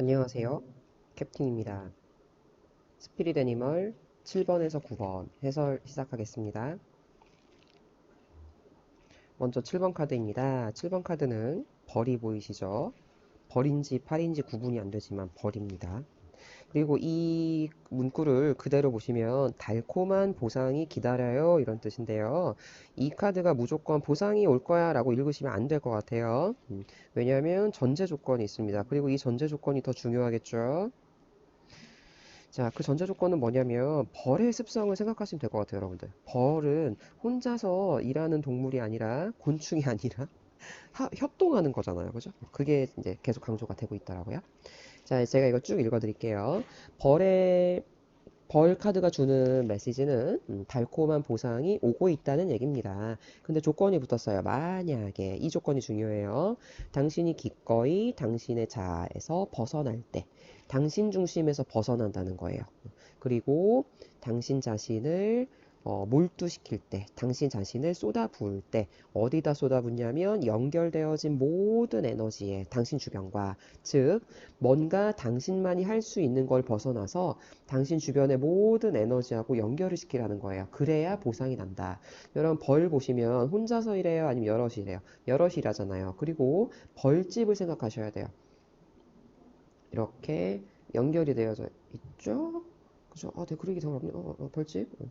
안녕하세요. 캡틴입니다. 스피릿 애니멀 7번에서 9번 해설 시작하겠습니다. 먼저 7번 카드입니다. 7번 카드는 벌이 보이시죠? 벌인지 팔인지 구분이 안 되지만 벌입니다. 그리고 이 문구를 그대로 보시면 달콤한 보상이 기다려요 이런 뜻인데요. 이 카드가 무조건 보상이 올 거야 라고 읽으시면 안 될 것 같아요. 음, 왜냐하면 전제 조건이 있습니다. 그리고 이 전제 조건이 더 중요하겠죠. 자, 그 전제 조건은 뭐냐면 벌의 습성을 생각하시면 될 것 같아요, 여러분들. 벌은 혼자서 일하는 동물이 아니라 곤충이 아니라 하- 협동하는 거잖아요, 그죠? 그게 이제 계속 강조가 되고 있더라고요. 자, 제가 이거 쭉 읽어드릴게요. 벌의 벌 카드가 주는 메시지는 음, 달콤한 보상이 오고 있다는 얘기입니다. 근데 조건이 붙었어요. 만약에 이 조건이 중요해요. 당신이 기꺼이 당신의 자아에서 벗어날 때, 당신 중심에서 벗어난다는 거예요. 그리고 당신 자신을 어, 몰두시킬 때, 당신 자신을 쏟아부을 때, 어디다 쏟아붓냐면 연결되어진 모든 에너지에 당신 주변과, 즉, 뭔가 당신만이 할 수 있는 걸 벗어나서 당신 주변의 모든 에너지하고 연결을 시키라는 거예요. 그래야 보상이 난다. 여러분, 벌 보시면 혼자서 일해요? 아니면 여럿이 일해요? 여럿이 일하잖아요. 그리고 벌집을 생각하셔야 돼요. 이렇게 연결이 되어져 있죠? 그죠? 아, 네, 그러기 더 어렵네. 어, 어, 벌집. 어.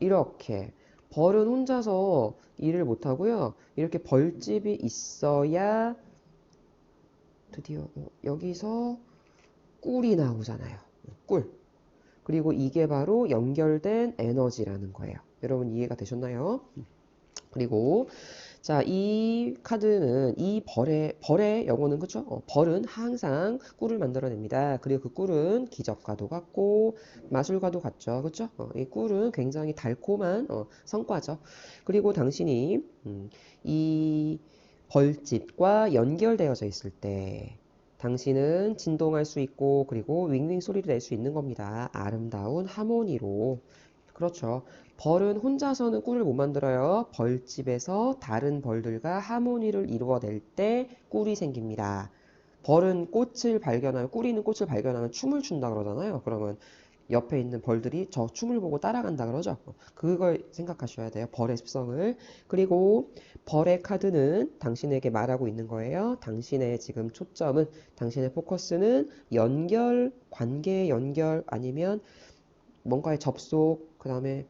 이렇게. 벌은 혼자서 일을 못 하고요. 이렇게 벌집이 있어야 드디어 어, 여기서 꿀이 나오잖아요. 꿀. 그리고 이게 바로 연결된 에너지라는 거예요. 여러분 이해가 되셨나요? 그리고 자, 이 카드는 이 벌의 벌의 영어는 그쵸? 어, 벌은 항상 꿀을 만들어냅니다. 그리고 그 꿀은 기적과도 같고 마술과도 같죠, 그쵸? 어, 이 꿀은 굉장히 달콤한 어, 성과죠. 그리고 당신이 음, 이 벌집과 연결되어져 있을 때 당신은 진동할 수 있고 그리고 윙윙 소리를 낼 수 있는 겁니다. 아름다운 하모니로. 그렇죠. 벌은 혼자서는 꿀을 못 만들어요. 벌집에서 다른 벌들과 하모니를 이루어낼 때 꿀이 생깁니다. 벌은 꽃을 발견하면, 꿀이는 꽃을 발견하면 춤을 춘다 그러잖아요. 그러면 옆에 있는 벌들이 저 춤을 보고 따라간다 그러죠. 그걸 생각하셔야 돼요. 벌의 습성을. 그리고 벌의 카드는 당신에게 말하고 있는 거예요. 당신의 지금 초점은, 당신의 포커스는 연결, 관계의 연결, 아니면 뭔가의 접속, 그 다음에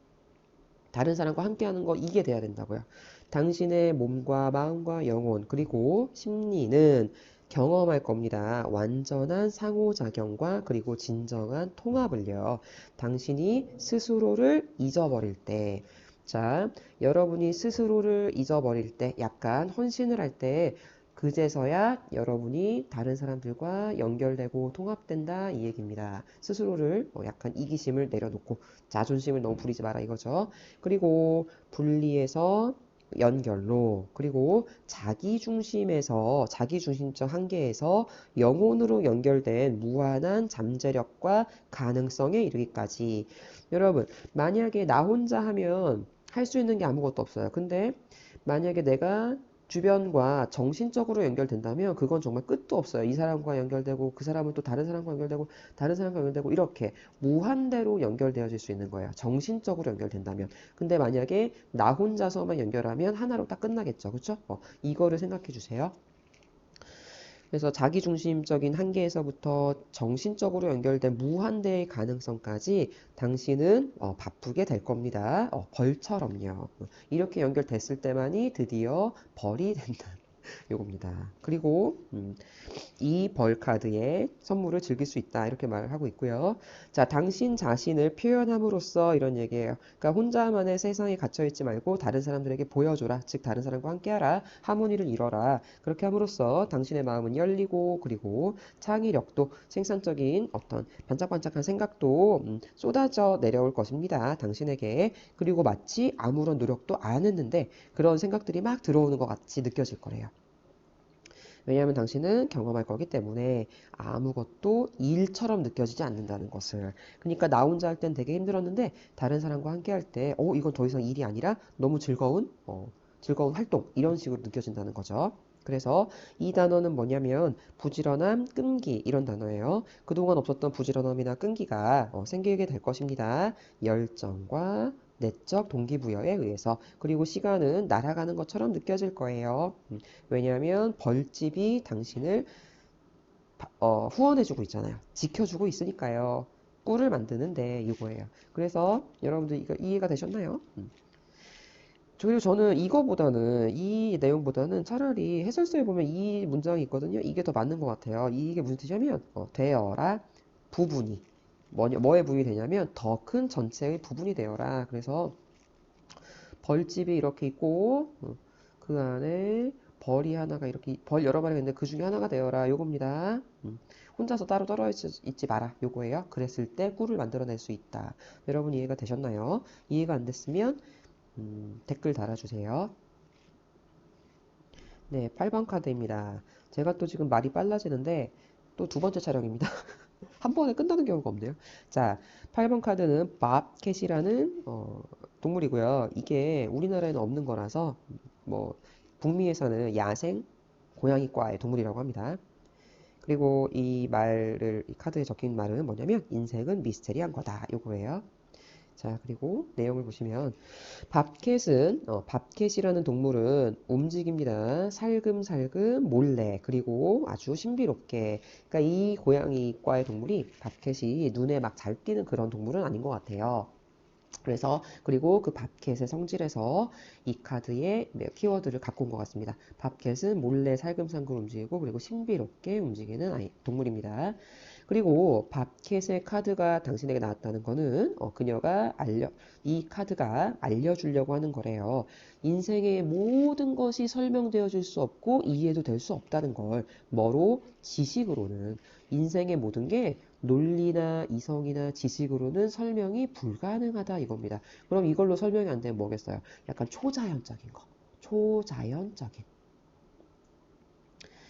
다른 사람과 함께하는 거 이게 돼야 된다고요. 당신의 몸과 마음과 영혼 그리고 심리는 경험할 겁니다. 완전한 상호작용과 그리고 진정한 통합을요. 당신이 스스로를 잊어버릴 때, 자, 여러분이 스스로를 잊어버릴 때, 약간 헌신을 할 때, 그제서야 여러분이 다른 사람들과 연결되고 통합된다 이 얘기입니다. 스스로를 어, 약간 이기심을 내려놓고 자존심을 너무 부리지 마라 이거죠. 그리고 분리해서 연결로 그리고 자기 중심에서 자기 중심적 한계에서 영혼으로 연결된 무한한 잠재력과 가능성에 이르기까지 여러분 만약에 나 혼자 하면 할 수 있는 게 아무것도 없어요. 근데 만약에 내가 주변과 정신적으로 연결된다면 그건 정말 끝도 없어요. 이 사람과 연결되고 그 사람은 또 다른 사람과 연결되고 다른 사람과 연결되고 이렇게 무한대로 연결되어질 수 있는 거예요. 정신적으로 연결된다면. 근데 만약에 나 혼자서만 연결하면 하나로 딱 끝나겠죠. 그렇죠? 어, 이거를 생각해 주세요. 그래서 자기중심적인 한계에서부터 정신적으로 연결된 무한대의 가능성까지 당신은 어, 바쁘게 될 겁니다. 어, 벌처럼요. 이렇게 연결됐을 때만이 드디어 벌이 된다. 요겁니다. 그리고 음, 이벌 카드의 선물을 즐길 수 있다 이렇게 말을 하고 있고요. 자, 당신 자신을 표현함으로써 이런 얘기예요. 그러니까 혼자만의 세상에 갇혀 있지 말고 다른 사람들에게 보여줘라. 즉 다른 사람과 함께하라. 하모니를 이뤄라. 그렇게 함으로써 당신의 마음은 열리고 그리고 창의력도 생산적인 어떤 반짝반짝한 생각도 음, 쏟아져 내려올 것입니다. 당신에게 그리고 마치 아무런 노력도 안 했는데 그런 생각들이 막 들어오는 것 같이 느껴질 거래요. 왜냐하면 당신은 경험할 거기 때문에 아무것도 일처럼 느껴지지 않는다는 것을. 그러니까 나 혼자 할 땐 되게 힘들었는데 다른 사람과 함께 할 때, 어, 이건 더 이상 일이 아니라 너무 즐거운, 어, 즐거운 활동 이런 식으로 느껴진다는 거죠. 그래서 이 단어는 뭐냐면 부지런함, 끈기 이런 단어예요. 그동안 없었던 부지런함이나 끈기가 어, 생기게 될 것입니다. 열정과 내적 동기부여에 의해서 그리고 시간은 날아가는 것처럼 느껴질 거예요. 음, 왜냐하면 벌집이 당신을 바- 어, 후원해주고 있잖아요. 지켜주고 있으니까요. 꿀을 만드는데 이거예요. 그래서 여러분들 이거 이해가 되셨나요? 음. 그리고 저는 이거보다는 이 내용보다는 차라리 해설서에 보면 이 문장이 있거든요. 이게 더 맞는 것 같아요. 이게 무슨 뜻이냐면 어, 되어라 부분이 뭐냐, 뭐의 부분이 되냐면 더 큰 전체의 부분이 되어라. 그래서 벌집이 이렇게 있고 어, 그 안에 벌이 하나가 이렇게 벌 여러 마리가 있는데 그 중에 하나가 되어라. 요겁니다. 음, 혼자서 따로 떨어져 있지 마라. 요거예요. 그랬을 때 꿀을 만들어낼 수 있다. 여러분 이해가 되셨나요? 이해가 안 됐으면 음, 댓글 달아주세요. 네, 8번 카드입니다. 제가 또 지금 말이 빨라지는데 또 두 번째 촬영입니다. 한 번에 끝나는 경우가 없네요. 자, 8번 카드는 밥캣이라는 어, 동물이고요. 이게 우리나라에는 없는 거라서 뭐 북미에서는 야생 고양이과의 동물이라고 합니다. 그리고 이 말을 이 카드에 적힌 말은 뭐냐면 인생은 미스테리한 거다. 요거예요. 자, 그리고 내용을 보시면 밥캣은 어, 밥캣이라는 동물은 움직입니다. 살금살금 몰래 그리고 아주 신비롭게. 그러니까 이 고양이과의 동물이 밥캣이 눈에 막 잘 띄는 그런 동물은 아닌 것 같아요. 그래서 그리고 그 밥캣의 성질에서 이 카드의 키워드를 갖고 온 것 같습니다. 밥캣은 몰래 살금살금 움직이고 그리고 신비롭게 움직이는 아이, 동물입니다. 그리고 밥캣의 카드가 당신에게 나왔다는 거는 어, 그녀가 알려 이 카드가 알려주려고 하는 거래요. 인생의 모든 것이 설명되어 줄수 없고 이해도 될 수 없다는 걸 뭐로 지식으로는 인생의 모든 게 논리나 이성이나 지식으로는 설명이 불가능하다 이겁니다. 그럼 이걸로 설명이 안 되면 뭐겠어요? 약간 초자연적인 거. 초자연적인.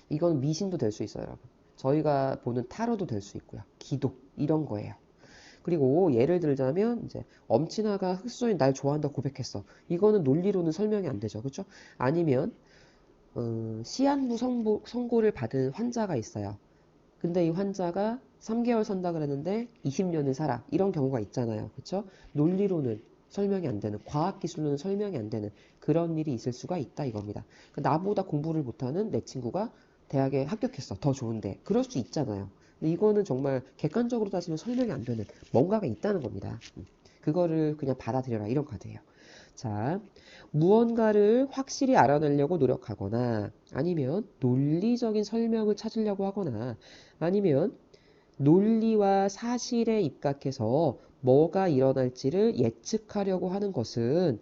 이건 미신도 될 수 있어요, 여러분. 저희가 보는 타로도 될 수 있고요. 기도 이런 거예요. 그리고 예를 들자면 이제 엄친아가 흑수저인 날 좋아한다 고백했어. 이거는 논리로는 설명이 안 되죠. 그렇죠? 아니면 어, 시한부 선고, 선고를 받은 환자가 있어요. 근데 이 환자가 3개월 산다 그랬는데 20년을 살아. 이런 경우가 있잖아요. 그렇죠? 논리로는 설명이 안 되는, 과학 기술로는 설명이 안 되는 그런 일이 있을 수가 있다 이겁니다. 그 나보다 공부를 못하는 내 친구가 대학에 합격했어. 더 좋은데. 그럴 수 있잖아요. 이거는 정말 객관적으로 따지면 설명이 안 되는 뭔가가 있다는 겁니다. 음. 그거를 그냥 받아들여라. 이런 카드예요. 자, 무언가를 확실히 알아내려고 노력하거나 아니면 논리적인 설명을 찾으려고 하거나 아니면 논리와 사실에 입각해서 뭐가 일어날지를 예측하려고 하는 것은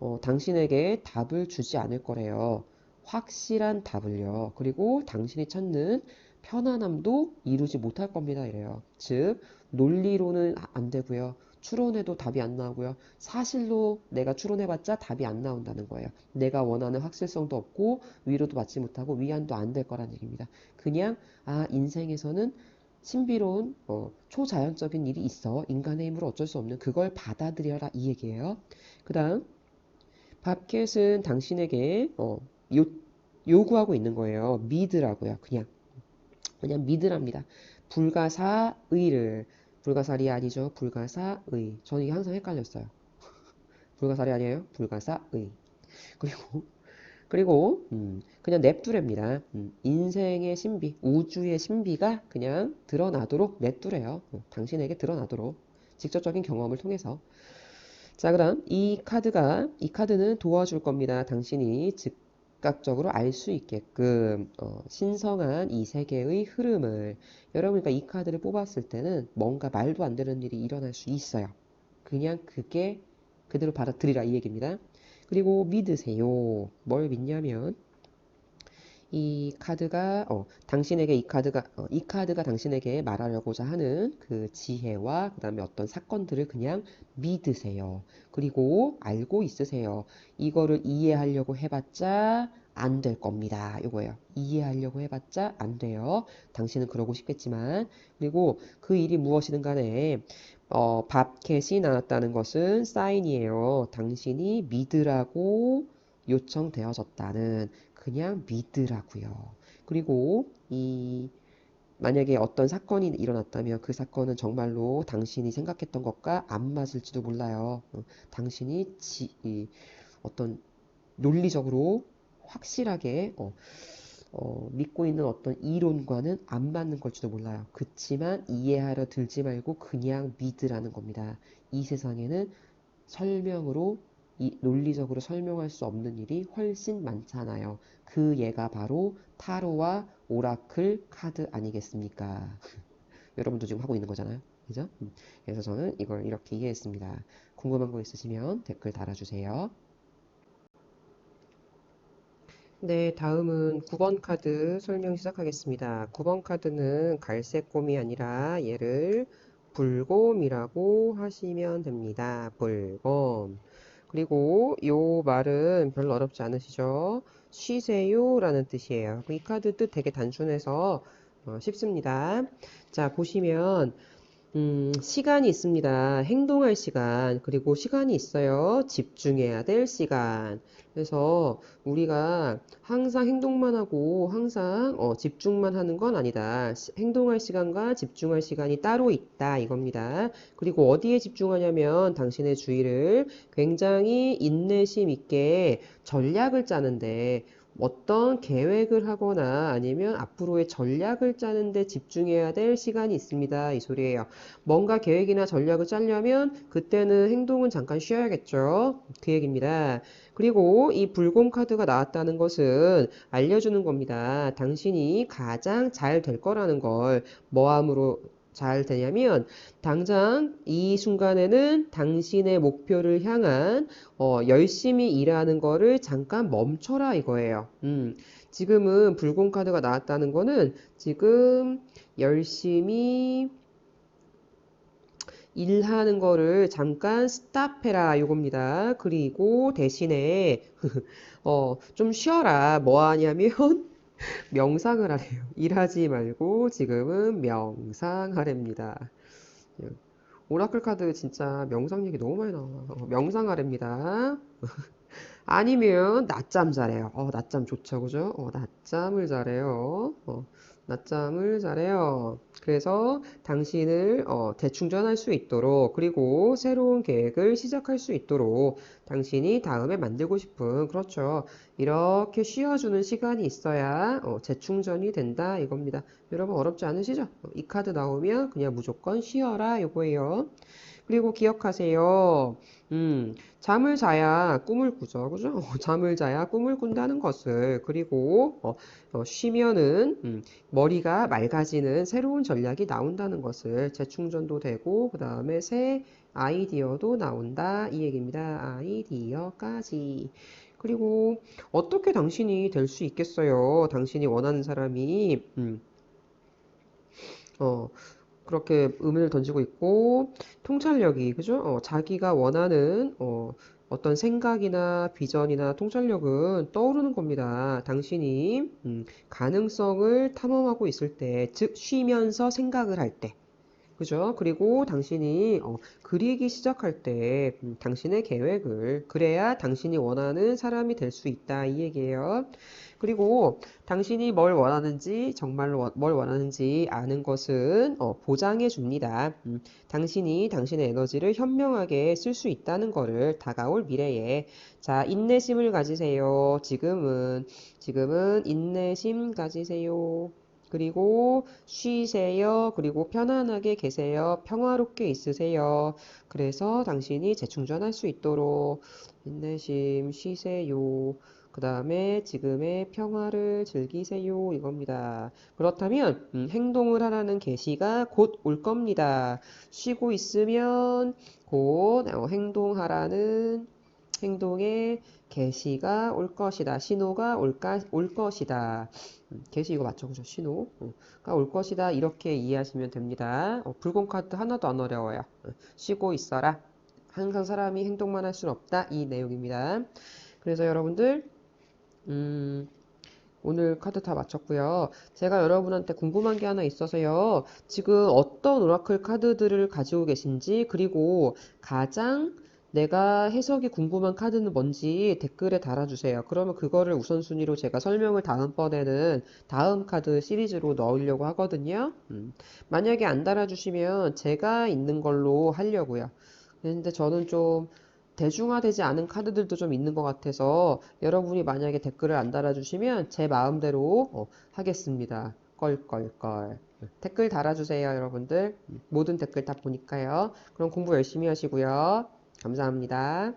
어, 당신에게 답을 주지 않을 거래요. 확실한 답을요. 그리고 당신이 찾는 편안함도 이루지 못할 겁니다. 이래요. 즉, 논리로는 안 되고요. 추론해도 답이 안 나오고요. 사실로 내가 추론해봤자 답이 안 나온다는 거예요. 내가 원하는 확실성도 없고 위로도 받지 못하고 위안도 안 될 거란 얘기입니다. 그냥 아 인생에서는 신비로운 어, 초자연적인 일이 있어 인간의 힘으로 어쩔 수 없는 그걸 받아들여라 이 얘기예요. 그 다음 밥캣은 당신에게 어, 요, 요구하고 있는 거예요. 믿으라고요. 그냥 그냥 믿으랍니다. 불가사의를 불가사리 아니죠. 불가사의. 저는 이게 항상 헷갈렸어요. 불가사리 아니에요? 불가사의. 그리고 그리고 음, 그냥 냅두랍니다. 음, 인생의 신비, 우주의 신비가 그냥 드러나도록 냅두래요. 어, 당신에게 드러나도록 직접적인 경험을 통해서. 자, 그다음 이 카드가 이 카드는 도와줄 겁니다. 당신이 즉 각적으로 알 수 있게끔 어, 신성한 이 세계의 흐름을 여러분 그러니까 이 카드를 뽑았을 때는 뭔가 말도 안 되는 일이 일어날 수 있어요. 그냥 그게 그대로 받아들이라 이 얘기입니다. 그리고 믿으세요. 뭘 믿냐면 이 카드가 어, 당신에게 이 카드가 어, 이 카드가 당신에게 말하려고자 하는 그 지혜와 그다음에 어떤 사건들을 그냥 믿으세요. 그리고 알고 있으세요. 이거를 이해하려고 해봤자 안 될 겁니다. 이거예요. 이해하려고 해봤자 안 돼요. 당신은 그러고 싶겠지만 그리고 그 일이 무엇이든 간에 어, 밥캣이 나왔다는 것은 사인이에요. 당신이 믿으라고 요청되어졌다는 그냥 믿으라고요. 그리고 이 만약에 어떤 사건이 일어났다면 그 사건은 정말로 당신이 생각했던 것과 안 맞을지도 몰라요. 어, 당신이 지, 이, 어떤 논리적으로 확실하게 어, 어, 믿고 있는 어떤 이론과는 안 맞는 걸지도 몰라요. 그치만 이해하려 들지 말고 그냥 믿으라는 겁니다. 이 세상에는 설명으로 이 논리적으로 설명할 수 없는 일이 훨씬 많잖아요. 그 예가 바로 타로와 오라클 카드 아니겠습니까? 여러분도 지금 하고 있는 거잖아요. 그죠? 음, 그래서 저는 이걸 이렇게 이해했습니다. 궁금한 거 있으시면 댓글 달아주세요. 네, 다음은 9번 카드 설명 시작하겠습니다. 9번 카드는 갈색 곰이 아니라 얘를 불곰이라고 하시면 됩니다. 불곰. 그리고 요 말은 별로 어렵지 않으시죠? 쉬세요 라는 뜻이에요. 이 카드 뜻 되게 단순해서 어, 쉽습니다. 자, 보시면 음, 시간이 있습니다. 행동할 시간, 그리고 시간이 있어요. 집중해야 될 시간. 그래서 우리가 항상 행동만 하고 항상 어, 집중만 하는 건 아니다. 시- 행동할 시간과 집중할 시간이 따로 있다. 이겁니다. 그리고 어디에 집중하냐면 당신의 주의를 굉장히 인내심 있게 전략을 짜는데 어떤 계획을 하거나 아니면 앞으로의 전략을 짜는데 집중해야 될 시간이 있습니다. 이 소리예요. 뭔가 계획이나 전략을 짜려면 그때는 행동은 잠깐 쉬어야겠죠. 그 얘기입니다. 그리고 이 불곰 카드가 나왔다는 것은 알려주는 겁니다. 당신이 가장 잘 될 거라는 걸 뭐함으로 잘 되냐면 당장 이 순간에는 당신의 목표를 향한 어, 열심히 일하는 거를 잠깐 멈춰라 이거예요. 음, 지금은 불공 카드가 나왔다는 거는 지금 열심히 일하는 거를 잠깐 스탑해라 이겁니다. 그리고 대신에 어, 좀 쉬어라. 뭐 하냐면 명상을 하래요. 일하지 말고 지금은 명상하랍니다. 예. 오라클 카드 진짜 명상 얘기 너무 많이 나와. 어, 명상하랍니다. 아니면 낮잠 자래요. 어, 낮잠 좋죠, 그죠? 어, 낮잠을 자래요. 어, 낮잠을 자래요. 그래서 당신을 어, 재충전할 수 있도록 그리고 새로운 계획을 시작할 수 있도록 당신이 다음에 만들고 싶은 그렇죠. 이렇게 쉬어주는 시간이 있어야 어, 재충전이 된다 이겁니다. 여러분 어렵지 않으시죠? 어, 이 카드 나오면 그냥 무조건 쉬어라 이거예요. 그리고 기억하세요. 음, 잠을 자야 꿈을 꾸죠. 그죠? 어, 잠을 자야 꿈을 꾼다는 것을. 그리고 어, 어, 쉬면은 음, 머리가 맑아지는 새로운 전략이 나온다는 것을. 재충전도 되고 그 다음에 새 아이디어도 나온다. 이 얘기입니다. 아이디어까지. 그리고 어떻게 당신이 될 수 있겠어요? 당신이 원하는 사람이 음, 어, 그렇게 의문을 던지고 있고 통찰력이 그죠? 어, 자기가 원하는 어, 어떤 생각이나 비전이나 통찰력은 떠오르는 겁니다. 당신이 음, 가능성을 탐험하고 있을 때, 즉 쉬면서 생각을 할 때. 그죠? 그리고 당신이 어, 그리기 시작할 때 음, 당신의 계획을 그래야 당신이 원하는 사람이 될 수 있다 이 얘기예요. 그리고 당신이 뭘 원하는지 정말로 원- 뭘 원하는지 아는 것은 어, 보장해 줍니다. 음, 당신이 당신의 에너지를 현명하게 쓸 수 있다는 거를 다가올 미래에 자 인내심을 가지세요. 지금은 지금은 인내심 가지세요. 그리고 쉬세요. 그리고 편안하게 계세요. 평화롭게 있으세요. 그래서 당신이 재충전할 수 있도록 인내심 쉬세요. 그 다음에 지금의 평화를 즐기세요. 이겁니다. 그렇다면 음, 행동을 하라는 계시가 곧 올 겁니다. 쉬고 있으면 곧 어, 행동하라는 행동의 계시가 올 것이다. 신호가 올까, 올 것이다. 음, 계시 이거 맞죠? 그죠? 신호. 어, 가올 것이다. 이렇게 이해하시면 됩니다. 어, 붉은 카드 하나도 안 어려워요. 어, 쉬고 있어라. 항상 사람이 행동만 할 수는 없다. 이 내용입니다. 그래서 여러분들, 음, 오늘 카드 다 마쳤고요. 제가 여러분한테 궁금한 게 하나 있어서요. 지금 어떤 오라클 카드들을 가지고 계신지, 그리고 가장 내가 해석이 궁금한 카드는 뭔지 댓글에 달아주세요. 그러면 그거를 우선순위로 제가 설명을 다음번에는 다음 카드 시리즈로 넣으려고 하거든요. 음. 만약에 안 달아주시면 제가 있는 걸로 하려고요. 근데 저는 좀 대중화되지 않은 카드들도 좀 있는 것 같아서 여러분이 만약에 댓글을 안 달아주시면 제 마음대로 어, 하겠습니다. 껄껄껄. 댓글 달아주세요, 여러분들. 모든 댓글 다 보니까요. 그럼 공부 열심히 하시고요. 감사합니다.